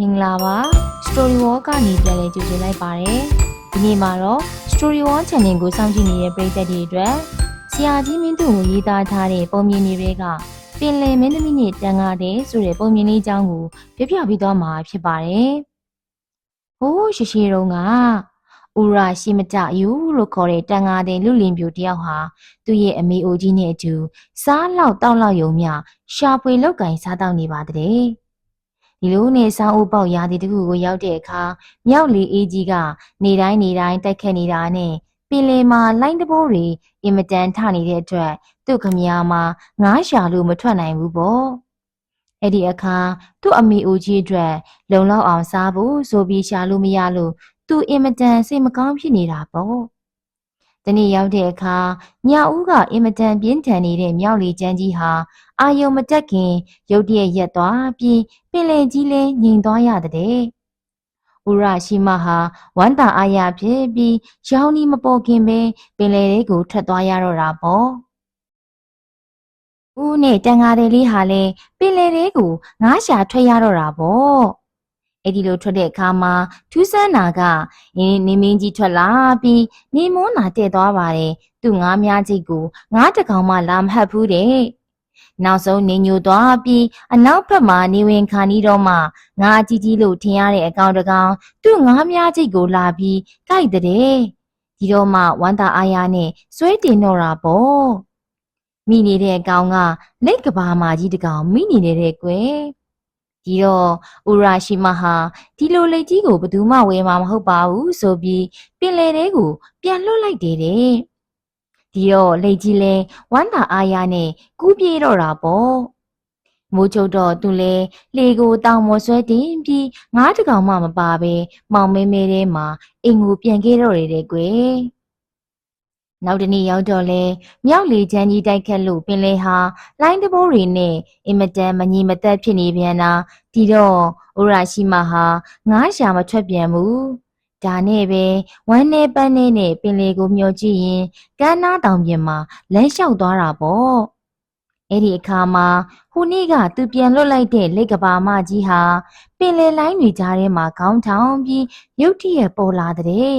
မင်္ဂလာပါ Story Wall ကနေပြန်လည်ကြိုဆိုလိုက်ပါတယ်ဒီနေ့မှာတော့ Story Wall Channel ကိုစောင့်ကြည့်နေတဲ့ပရိသတ်တွေအတွက်ဆရာကြီးမင်းတို့ကိုရေးသားထားတဲ့ပုံမြင်တွေကပင်လယ်မင်းသမီးနဲ့တန်ကားတဲ့ဆိုတဲ့ပုံမြင်လေးအကြောင်းကိုပြပြပေးသွားမှာဖြစ်ပါတယ်ဟိုးရှိရှိတုန်းကဥရာရှိမကြယူလို့ခေါ်တဲ့တန်ကားတဲ့လူလင်ပြိုတယောက်ဟာသူ့ရဲ့အမေအိုကြီးနဲ့အတူစားလောက်တောက်လောက်ယုံမြရှာဖွေလောက်ကင်စားတောက်နေပါတဲ့ ဒီလိုနဲ့ဆောင်းအိုးပေါက်ရာသီတစ်ခုကိုရောက်တဲ့အခါမြောက်လီအေးကြီးကနေတိုင်းနေတိုင်းတိုက်ခတ်နေတာနဲ့ပင်လယ်မှာလိုင်းတဘိုးတွေအင်မတန်ထနေတဲ့အတွက်သူ့ခမယာမှာငားရှာလို့မထွက်နိုင်ဘူးပေါ့အဲ့ဒီအခါသူ့အမေအိုကြီးအတွက် လုံလောက်အောင်စားဖို့ဆိုပြီးရှာလို့မရလို့သူအင်မတန်စိတ်မကောင်းဖြစ်နေတာပေါ့ တနေ့ရောက်တဲ့အခါညဦးကအင်မတန်ပြင်းထန်နေတဲ့မြောက်လီကျန်းကြီးဟာအာယုံမတက်ခင်ရုတ်တရက်ရက်သွားပြီးပင်လယ်ကြီးလဲငြိမ်သွားရတဲ့။ဥရရှိမဟာဝမ်းတာအားရဖြစ်ပြီးရောင်နီမပေါ်ခင်ပဲပင်လယ်လေးကိုထွက်သွားရတော့တာပေါ့။ဦးနဲ့တန်ငါတယ်လေးဟာလဲပင်လယ်လေးကိုငားရှာထွက်ရတော့တာပေါ့။ အဲ့ဒီလိုထွက်တဲ့အခါမှာထူးဆန်းနာကအင်းနေမင်းကြီးထွက်လာပြီးနေမွန်းနာတဲ့သွားပါတယ်။သူ့ငားများချိတ်ကိုငားတစ်ကောင်မှလာမဟတ်ဘူးတဲ့။နောက်ဆုံးနေညိုသွားပြီးအနောက်ဘက်မှာနေဝင်ခါနီးတော့မှငါအကြီးကြီးလို့ထင်ရတဲ့အကောင်တကောင်သူ့ငါးများချိတ်ကိုလာပြီးကြိုက်တဲ့ဒီတော့မှဝမ်းသာအားရနဲ့စွဲတင်တော့တာပေါ့မိနေတဲ့အကောင်ကလက်ကဘာမာကြီးတကောင်မိနေနေတဲ့ကွယ် ဒီတော့ဥရာရှိမဟာဒီလိုလက်ကြီးကိုဘယ်သူမှဝယ်မှာမဟုတ်ပါဘူးဆိုပြီးပင်လေတဲကိုပြန်လွတ်လိုက်တယ်တဲ့ဒီတော့လက်ကြီးလဲဝမ်းသာအားရနဲ့ကူးပြေးတော့တာပေါ့မိုးချုပ်တော့သူလဲလေကိုတောင်မော်ဆွဲတင်ပြီးငားတကောင်မှမပါပဲမောင်မဲမဲထဲမှာအိမ်ကိုပြန်ခဲ့တော့ရတဲ့ကွယ် နောက်တနေ့ရောက်တော့လဲမြောက်လေချမ်းကြီးတိုက်ခတ်လို့ပင်လေဟာလိုင်းတဘိုးတွေနဲ့အင်မတန်မညီမသက်ဖြစ်နေပြန်တာဒီတော့ဥရာရှိမဟာငားရှာမထွက်ပြန်ဘူးဒါနဲ့ပဲဝမ်းနေပန်းနေနဲ့ပင်လေကိုမျောကြည့်ရင်ကမ်းနားတောင်ပြင်မှာလမ်းလျှောက်သွားတာပေါ့အဲ့ဒီအခါမှာဟိုနေ့ကသူပြန်လွတ်လိုက်တဲ့လက်ကဘာမကြီးဟာပင်လေလိုင်းတွေကြားထဲမှာခေါင်းထောင်ပြီးရုတ်တရက်ပေါ်လာတဲ့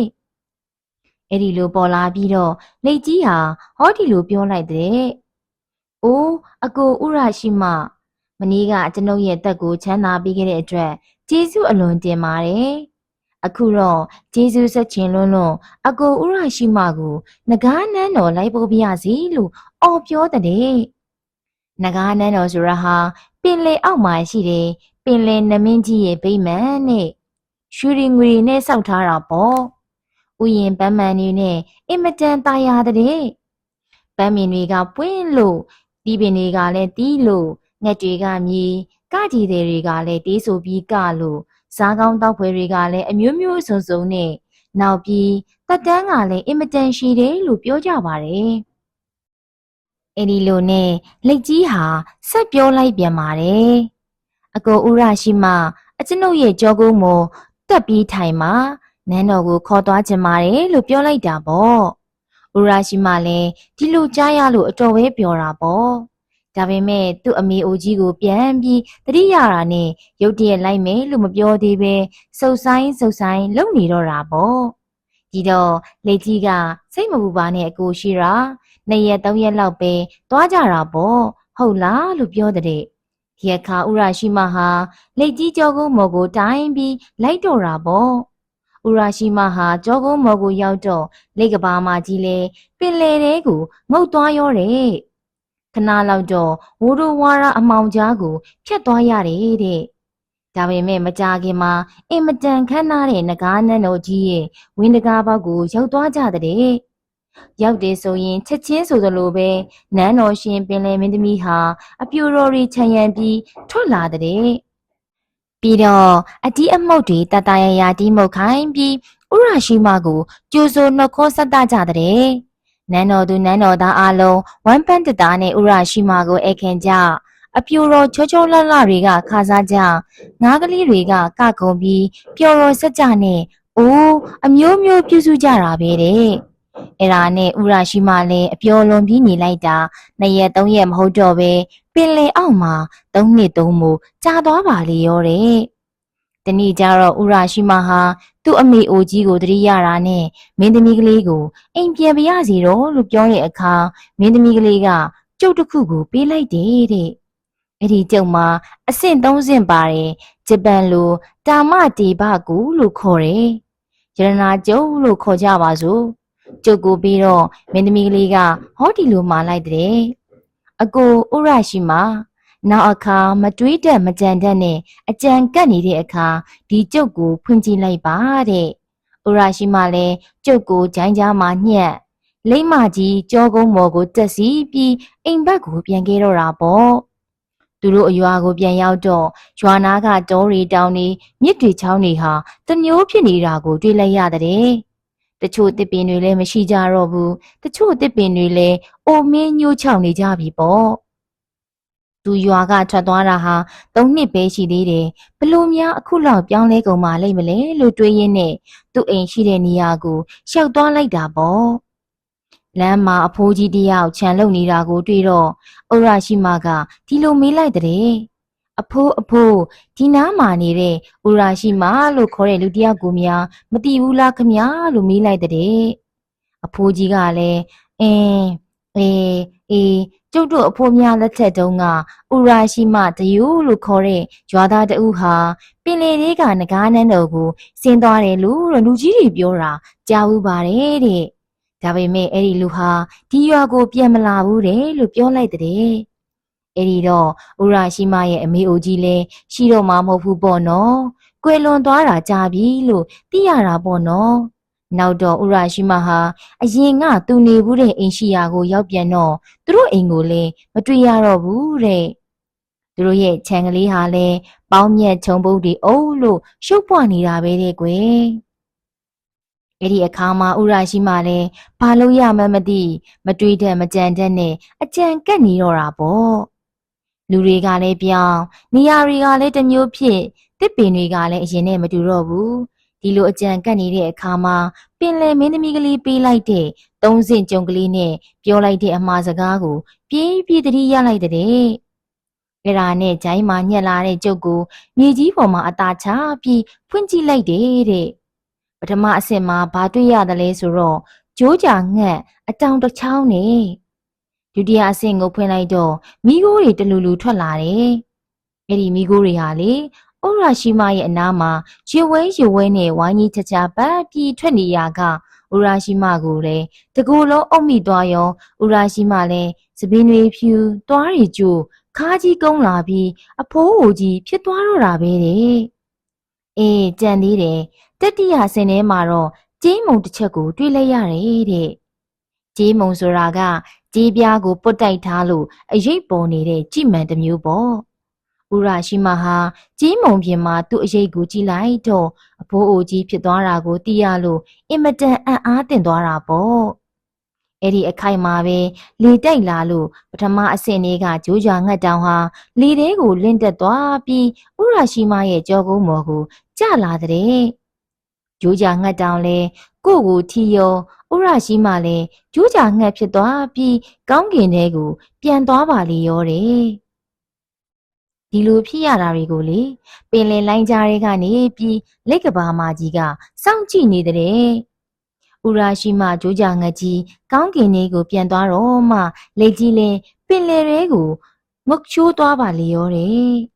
အဲ့ဒီလိုပေါ်လာပြီးတော့လက်ကြီးဟာဟောဒီလိုပြောလိုက်တဲ့။အိုးအကိုဥရရှိမမနေ့ကကျွန်ုပ်ရဲ့တက်ကိုချမ်းသာပေးခဲ့တဲ့အတွက်ကျေးဇူးအလွန်တင်ပါတယ်။အခုတော့ကျေးဇူးဆက်ချင်လွန်းလွန်းအကိုဥရရှိမကိုငကားနန်းတော်လိုက်ဖို့ပြရစီလို့အော်ပြောတဲ့။ငကားနန်းတော်ဆိုတာဟာပင်လေအောက်မှာရှိတယ်ပင်လေနမင်းကြီးရဲ့ဗိမာန်နဲ့ရွှေရင်ငွေနဲ့စောက်ထားတာပေါ့။ ဥယျင်ပန်းမန်တွေနဲ့အင်မတန်တာယာတဲ့ပန်းမင်တွေကပွင့်လို့တီးပင်တွေကလည်းတီးလို့ငှက်တွေကမြေကကြည်တွေကလည်းတေးဆိုပြီးကလို့စားကောင်းတောက်ဖွဲတွေကလည်းအမျိုးမျိုးစုံစုံနဲ့နောက်ပြီးတက်တန်းကလည်းအင်မတန်ရှိတယ်လို့ပြောကြပါတယ်။အဲဒီလိုနဲ့လက်ကြီးဟာဆက်ပြောလိုက်ပြန်ပါတယ်။အကိုဥရရှိမအကျွန်ုပ်ရဲ့ကြောကုန်းမောတက်ပြီးထိုင်မှာ နန်းတော်ကိုခေါ်သွားခြင်းပါတယ်လို့ပြောလိုက်တာပေါ့။ဥရရှိမလည်းဒီလိုကြားရလို့အတော်ပဲပြောတာပေါ့။ဒါပေမဲ့သူ့အမေအိုကြီးကိုပြန်ပြီးတတိယရာနဲ့ရုတ်တရက်လိုက်မယ်လို့မပြောသေးပဲစုပ်ဆိုင်စုပ်ဆိုင်လုံနေတော့တာပေါ့။ဒီတော့လက်ကြီးကစိတ်မပူပါနဲ့အကိုရှိရာနှစ်ရက်သုံးရက်လောက်ပဲသွားကြတာပေါ့ဟုတ်လားလို့ပြောတဲ့ဒီအခါဥရရှိမဟာလက်ကြီးကြောကုန်းမော်ကိုတိုင်းပြီးလိုက်တော့တာပေါ့ ဥရရှိမဟာကြောကုန်းမော်ကိုရောက်တော့လက်ကဘာမကြီးလဲပင်လေတဲကိုငုတ်သွားရောတဲ့ခဏလောက်တော့ဝိုးတို့ဝါရအမောင်ကြားကိုဖြတ်သွားရတယ်တဲ့ဒါပေမဲ့မကြခင်မှာအင်မတန်ခမ်းနားတဲ့နဂါးနန်းတော်ကြီးရဲ့ဝင်းတကားဘောက်ကိုရောက်သွားကြတဲ့ရောက်တယ်ဆိုရင်ချက်ချင်းဆိုသလိုပဲနန်းတော်ရှင်ပင်လယ်မင်းသမီးဟာအပြူတော်ရီခြံရံပြီးထွက်လာတဲ့ ပြီးတော့အတီးအမှုတ်တွေတတရရတီးမှုတ်ခိုင်းပြီးဥရရှိမကိုကျိုးစိုးနှုတ်ခေါ်ဆက်တကြတဲ့နန်းတော်သူနန်းတော်သားအလုံးဝမ်ပန်းတသားနဲ့ဥရရှိမကိုဧခင်ကြအပြူတော်ချောချောလှလှတွေကခါစားကြငားကလေးတွေကကခုံပြီးပျော်တော်ဆက်ကြနဲ့အိုးအမျိုးမျိုးပြုစုကြတာပဲတဲ့ အဲ့ဒါနဲ့ဥရရှိမလည်းအပျော်လွန်ပြီးနေလိုက်တာနှစ်ရက်သုံးရက်မဟုတ်တော့ပဲပင်လေအောက်မှာသုံးနှစ်သုံးမို့ကြာသွားပါလေရောတဲ့တနေ့ကျတော့ဥရာရှိမဟာသူ့အမေအိုကြီးကိုတတိရတာနဲ့မင်းသမီးကလေးကိုအိမ်ပြန်ပြရစီတော့လို့ပြောတဲ့အခါမင်းသမီးကလေးကကျုပ်တစ်ခုကိုပေးလိုက်တယ်တဲ့အဲ့ဒီကျုပ်မှာအဆင့်၃ဆင့်ပါတယ်ဂျပန်လိုတာမတေဘကူလို့ခေါ်တယ်ရတနာကျုပ်လို့ခေါ်ကြပါစို့ ကျုပ်ကိုပြီးတော့မင်းသမီးကလေးကဟောဒီလိုမှာလိုက်တဲ့အကိုဥရရှိမနောက်အခါမတွေးတတ်မကြံတတ်နဲ့အကြံကတ်နေတဲ့အခါဒီကျုပ်ကိုဖွင့်ကြည့်လိုက်ပါတဲ့ဥရရှိမလည်းကျုပ်ကိုဂျိုင်းကြားမှာညှက်လိမ့်မကြီးကြောကုန်းမော်ကိုတက်စီပြီးအိမ်ဘက်ကိုပြန်ခဲ့တော့တာပေါ့သူတို့အရွာကိုပြန်ရောက်တော့ရွာနာကတောရီတောင်တွေမြစ်တွေချောင်းတွေဟာတမျိုးဖြစ်နေတာကိုတွေ့လိုက်ရတဲ့ တချို့တစ်ပင်တွေလည်းမရှိကြတော့ဘူးတချို့တစ်ပင်တွေလည်းအိုမင်းညှို့ချောင်နေကြပြီပေါ့သူရွာကထွက်သွားတာဟာသုံးနှစ်ပဲရှိသေးတယ်ဘလို့များအခုလောက်ပြောင်းလဲကုန်မှလိမ့်မလဲလို့တွေးရင်းနဲ့သူ့အိမ်ရှိတဲ့နေရာကိုရှောက်သွားလိုက်တာပေါ့လမ်းမှာအဖိုးကြီးတယောက်ခြံလုံနေတာကိုတွေ့တော့ဥရရှိမကဒီလိုမေးလိုက်တဲ့ အဖိုးအဖိုးဒီနားမှာနေတဲ့ဥရရှိမလို့ခေါ်တဲ့လူတယောက်ကိုများမတိဘူးလားခမညာလို့မေးလိုက်တဲ့အဖိုးကြီးကလည်းအင်းအေးအေးကျုပ်တို့အဖိုးများလက်ထက်တုန်းကဥရာရှိမတယူလို့ခေါ်တဲ့ရွာသားတဦးဟာပင်လေလေးကငကားနန်းတော်ကိုဆင်းသွားတယ်လို့လူကြီးတွေပြောတာကြားဘူးပါတယ်တဲ့ဒါပေမဲ့အဲ့ဒီလူဟာဒီရွာကိုပြန်မလာဘူးတဲ့လို့ပြောလိုက်တဲ့ အဲ့ဒီတော့ဥရာရှိမရဲ့အမေအိုကြီးလဲရှိတော့မှမဟုတ်ဘူးပေါ့နော်ကွယ်လွန်သွားတာကြာပြီလို့သိရတာပေါ့နော်နောက်တော့ဥရာရှိမဟာအရင်ကသူနေဘူးတဲ့အိမ်ရှိရာကိုရောက်ပြန်တော့သူတို့အိမ်ကိုလည်းမတွေ့ရတော့ဘူးတဲ့သူတို့ရဲ့ခြံကလေးဟာလည်းပေါင်းမြတ်ခြုံပုတ်တွေအုပ်လို့ရှုပ်ပွားနေတာပဲတဲ့ကွယ်အဲ့ဒီအခါမှာဥရာရှိမလည်းဘာလို့ရမှန်းမသိမတွေးတတ်မကြံတတ်နဲ့အကြံကက်နေတော့တာပေါ့ လူတွေကလည်းပြောင်းနေရာတွေကလည်းတစ်မျိုးဖြစ်တစ်ပင်တွေကလည်းအရင်နဲ့မတူတော့ဘူးဒီလိုအကြံကတ်နေတဲ့အခါမှာပင်လယ်မင်းသမီးကလေးပေးလိုက်တဲ့သုံးစင်ကြုံကလေးနဲ့ပြောလိုက်တဲ့အမှားစကားကိုပြေးပြေးတတိရလိုက်တဲ့အဲ့ဒါနဲ့ဂျိုင်းမှာညက်လာတဲ့ကြုတ်ကိုမြေကြီးပေါ်မှာအသာချပြီးဖွင့်ကြည့်လိုက်တယ်တဲ့ပထမအဆင့်မှာဘာတွေ့ရသလဲဆိုတော့ကြိုးကြာငှက်အတောင်တစ်ချောင်းနဲ့ ဒုတိယအဆင့်ကိုဖွင့်လိုက်တော့မိခိုးတွေတလူလူထွက်လာတယ်အဲ့ဒီမိခိုးတွေဟာလေဩရာရှိမရဲ့အနားမှာရေဝဲရေဝဲနဲ့ဝိုင်းကြီးချာချာပတ်ပြီးထွက်နေရကဥရာရှိမကိုလည်းတကူလုံးအုပ်မိသွားရောဥရာရှိမလည်းသပင်းတွေဖြူတွားရီကျိုးခါကြီးကုန်းလာပြီးအဖိုးဟိုကြီးဖြစ်သွားတော့တာပဲတဲ့အေးကြံသေးတယ်တတိယဆင်ထဲမှာတော့ကြေးမုံတစ်ချက်ကို တွေ့လိုက်ရတယ်တဲ့ကြေးမုံဆိုတာက ကြေးပြားကိုပုတ်တိုက်ထားလို့အရိပ်ပေါ်နေတဲ့ကြည်မှန်တစ်မျိုးပေါ့ဥရာရှိမဟာကြီးမုံပြင်မှာသူ့အရေးကိုကြည့်လိုက်တော့အဖိုးအိုကြီးဖြစ်သွားတာကိုသိရလို့အင်မတန်အံ့အားသင့်သွားတာပေါ့အဲ့ဒီအခိုက်မှာပဲလေတိုက်လာလို့ပထမအဆင့်လေးကဂျိုးကြွာငတ်တောင်ဟာလေထဲကိုလင့်တက်သွားပြီးဥရာရှိမရဲ့ကြောကုန်းမော်ကိုကျလာတဲ့ဂျိုးကြငတ်တောင်လဲကို့ကိုထီယော ဥရာရှိမလဲဂျိုးကြငတ်ဖြစ်သွားပြီးကောင်းကင်ထဲကို ပြန်သွားပါလေရောတဲ့ဒီလိုဖြစ်ရတာတွေကိုလေပင်လယ်လိုင်းကြားတွေကနေပြီးလက်ကဘာမကြီးကစောင့်ကြည့်နေတဲ့ဥရာရှိမဂျိုးကြငတ်ကြီးကောင်းကင်လေးကို ပြန်သွားတော့မှလက်ကြီးလင်းပင်လယ်တွေကိုငုတ်ချိုးသွားပါလေရောတဲ့